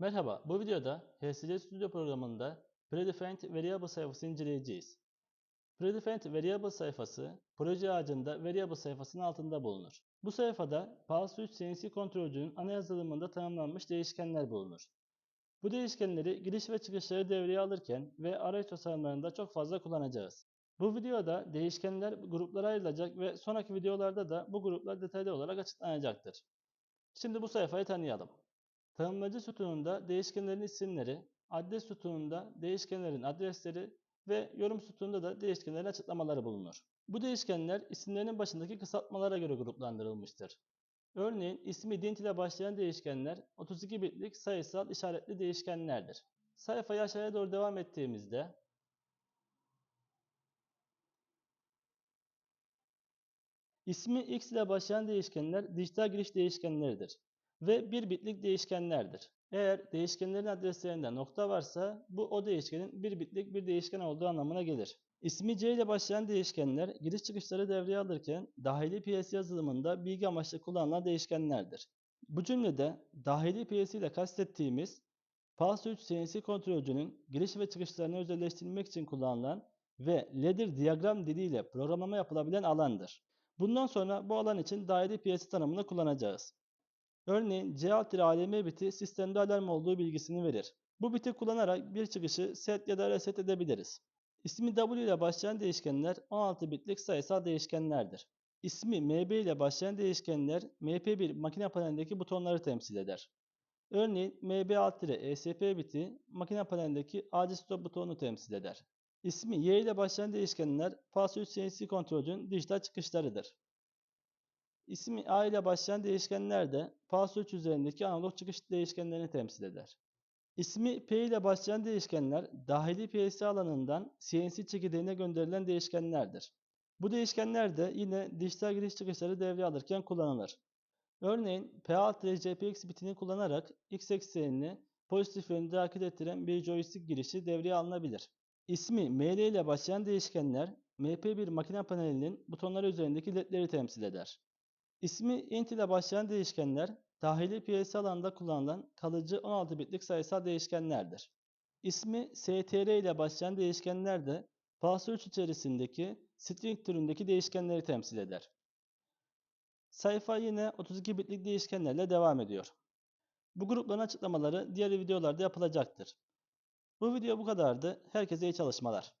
Merhaba, bu videoda HSC Studio programında Predefined Variable sayfası inceleyeceğiz. Predefined Variable sayfası, proje ağacında Variable sayfasının altında bulunur. Bu sayfada PAS3 CNC kontrolcünün ana yazılımında tanımlanmış değişkenler bulunur. Bu değişkenleri giriş ve çıkışları devreye alırken ve arayüz tasarımlarında çok fazla kullanacağız. Bu videoda değişkenler gruplara ayrılacak ve sonraki videolarda da bu gruplar detaylı olarak açıklanacaktır. Şimdi bu sayfayı tanıyalım. Tanımlayıcı sütununda değişkenlerin isimleri, adres sütununda değişkenlerin adresleri ve yorum sütununda da değişkenlerin açıklamaları bulunur. Bu değişkenler isimlerinin başındaki kısaltmalara göre gruplandırılmıştır. Örneğin ismi dint ile başlayan değişkenler 32 bitlik sayısal işaretli değişkenlerdir. Sayfayı aşağıya doğru devam ettiğimizde ismi x ile başlayan değişkenler dijital giriş değişkenleridir ve 1 bitlik değişkenlerdir. Eğer değişkenlerin adreslerinde nokta varsa bu o değişkenin 1 bitlik bir değişken olduğu anlamına gelir. İsmi C ile başlayan değişkenler giriş çıkışları devreye alırken dahili PLC yazılımında bilgi amaçlı kullanılan değişkenlerdir. Bu cümlede dahili PLC ile kastettiğimiz PAS3 CNC kontrolcünün giriş ve çıkışlarını özelleştirmek için kullanılan ve ladder diyagram diliyle programlama yapılabilen alandır. Bundan sonra bu alan için dahili PLC tanımını kullanacağız. Örneğin C alt alem biti sistemde alarm olduğu bilgisini verir. Bu biti kullanarak bir çıkışı set ya da reset edebiliriz. İsmi W ile başlayan değişkenler 16 bitlik sayısal değişkenlerdir. İsmi MB ile başlayan değişkenler MP1 makine panelindeki butonları temsil eder. Örneğin MB alt ESP biti makine panelindeki acil stop butonunu temsil eder. İsmi Y ile başlayan değişkenler PAS3 CNC kontrolcünün dijital çıkışlarıdır. İsmi A ile başlayan değişkenler de PAS3 üzerindeki analog çıkış değişkenlerini temsil eder. İsmi P ile başlayan değişkenler dahili PLC alanından CNC çekirdeğine gönderilen değişkenlerdir. Bu değişkenler de yine dijital giriş çıkışları devreye alırken kullanılır. Örneğin P6 bitini kullanarak X eksenini pozitif yönde hareket ettiren bir joystick girişi devreye alınabilir. İsmi ML ile başlayan değişkenler MP1 makine panelinin butonları üzerindeki ledleri temsil eder. İsmi int ile başlayan değişkenler dahili PLC alanında kullanılan kalıcı 16 bitlik sayısal değişkenlerdir. İsmi str ile başlayan değişkenler de PAS3 içerisindeki string türündeki değişkenleri temsil eder. Sayfa yine 32 bitlik değişkenlerle devam ediyor. Bu grupların açıklamaları diğer videolarda yapılacaktır. Bu video bu kadardı. Herkese iyi çalışmalar.